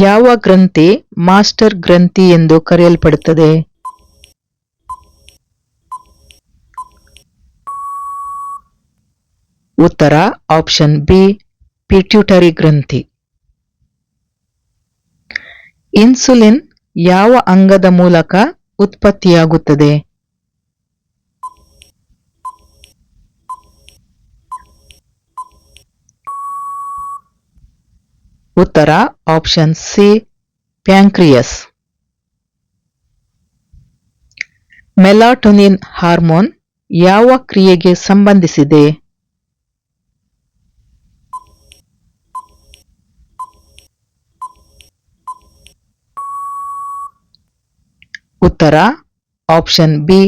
ಯಾವ ಗ್ರಂಥಿ ಮಾಸ್ಟರ್ ಗ್ರಂಥಿ ಎಂದು ಕರೆಯಲ್ಪಡುತ್ತದೆ? ಉತ್ತರ, ಆಪ್ಷನ್ ಬಿ ಪಿಟ್ಯೂಟರಿ ಗ್ರಂಥಿ. ಇನ್ಸುಲಿನ್ ಯಾವ ಅಂಗದ ಮೂಲಕ ಉತ್ಪತ್ತಿಯಾಗುತ್ತದೆ? ಉತ್ತರ option C pancreas melatonin hormone ಯಾವ ಕ್ರಿಯೆಗೆ ಸಂಬಂಧಿಸಿದೆ? ಉತ್ತರ ಆಪ್ಷನ್ ಬಿ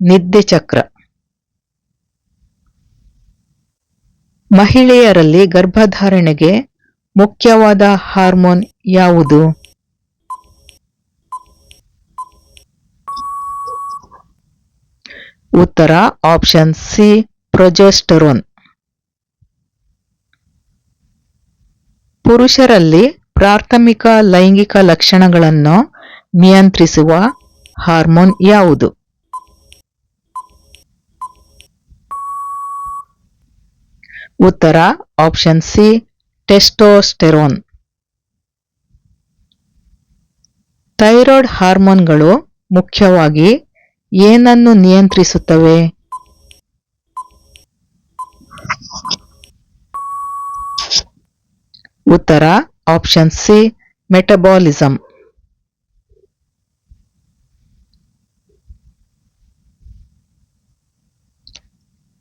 ನಿದ್ದೆ ಚಕ್ರ. ಮಹಿಳೆಯರಲ್ಲಿ ಗರ್ಭಧಾರಣೆಗೆ ಮುಖ್ಯವಾದ ಹಾರ್ಮೋನ್ ಯಾವುದು? ಉತ್ತರ, ಆಪ್ಷನ್ ಸಿ, ಪ್ರೊಜೆಸ್ಟರೋನ್. ಪುರುಷರಲ್ಲಿ ಪ್ರಾಥಮಿಕ ಲೈಂಗಿಕ ಲಕ್ಷಣಗಳನ್ನು ನಿಯಂತ್ರಿಸುವ ಹಾರ್ಮೋನ್ ಯಾವುದು? ಉತ್ತರ, ಆಪ್ಷನ್ ಸಿ ಟೆಸ್ಟೋಸ್ಟೆರೋನ್. ಥೈರಾಯ್ಡ್ ಹಾರ್ಮೋನ್ಗಳು ಮುಖ್ಯವಾಗಿ ಏನನ್ನು ನಿಯಂತ್ರಿಸುತ್ತವೆ? ಉತ್ತರ option C metabolism.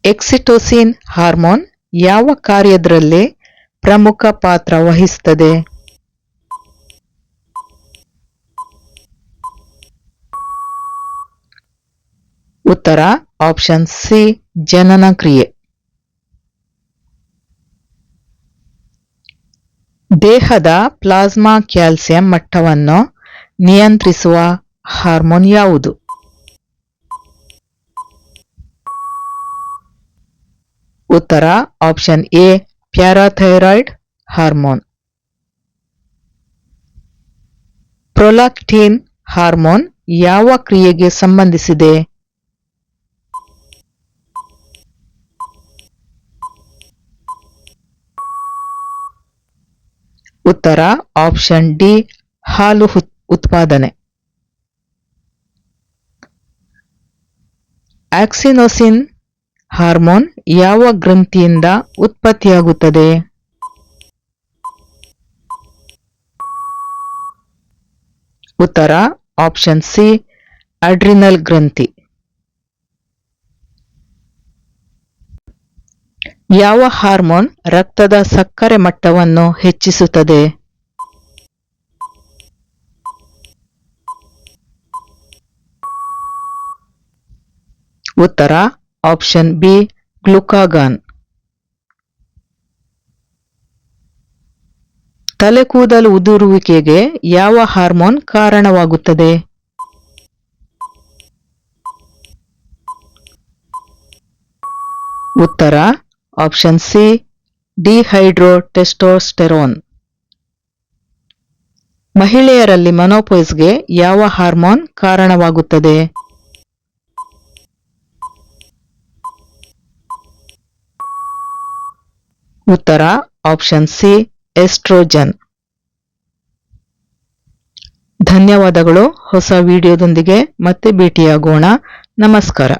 Oxytocin hormone ಯಾವ ಕಾರ್ಯದಲ್ಲಿ ಪ್ರಮುಖ ಪಾತ್ರ ವಹಿಸುತ್ತದೆ. ಉತ್ತರ ಆಪ್ಷನ್ ಸಿ ಜನನ ಕ್ರಿಯೆ. ದೇಹದ ಪ್ಲಾಸ್ಮಾ ಕ್ಯಾಲ್ಸಿಯಂ ಮಟ್ಟವನ್ನು ನಿಯಂತ್ರಿಸುವ ಹಾರ್ಮೋನ್ ಯಾವುದು? ಉತ್ತರ option A parathyroid hormone. Prolactin hormone ಯಾವ ಕ್ರಿಯೆಗೆ ಸಂಬಂಧಿಸಿದೆ? ಉತ್ತರ ಆಪ್ಷನ್ ಡಿ ಹಾಲು ಉತ್ಪಾದನೆ. ಆಕ್ಸಿನೋಸಿನ್ ಹಾರ್ಮೋನ್ ಯಾವ ಗ್ರಂಥಿಯಿಂದ ಉತ್ಪತ್ತಿಯಾಗುತ್ತದೆ? ಉತ್ತರ, ಆಪ್ಷನ್ ಸಿ, ಅಡ್ರಿನಲ್ ಗ್ರಂಥಿ. ಯಾವ ಹಾರ್ಮೋನ್ ರಕ್ತದ ಸಕ್ಕರೆ ಮಟ್ಟವನ್ನು ಹೆಚ್ಚಿಸುತ್ತದೆ? ಉತ್ತರ ಆಪ್ಷನ್ ಬಿ ಗ್ಲುಕಾಗಾನ್ ತಲೆಕೂದಲು ಉದುರುವಿಕೆಗೆ ಯಾವ ಹಾರ್ಮೋನ್ ಕಾರಣವಾಗುತ್ತದೆ? ಉತ್ತರ ಆಪ್ಷನ್ ಸಿ ಡಿಹೈಡ್ರೋಟೆಸ್ಟೋಸ್ಟೆರೋನ್ ಮಹಿಳೆಯರಲ್ಲಿ ಮನೋಪೊಯ್ಸ್ಗೆ ಯಾವ ಹಾರ್ಮೋನ್ ಕಾರಣವಾಗುತ್ತದೆ? ಉತ್ತರ ಆಪ್ಷನ್ ಸಿ ಎಸ್ಟ್ರೋಜನ್ ಧನ್ಯವಾದಗಳು. ಹೊಸ ವಿಡಿಯೋದೊಂದಿಗೆ ಮತ್ತೆ ಭೇಟಿಯಾಗೋಣ. ನಮಸ್ಕಾರ.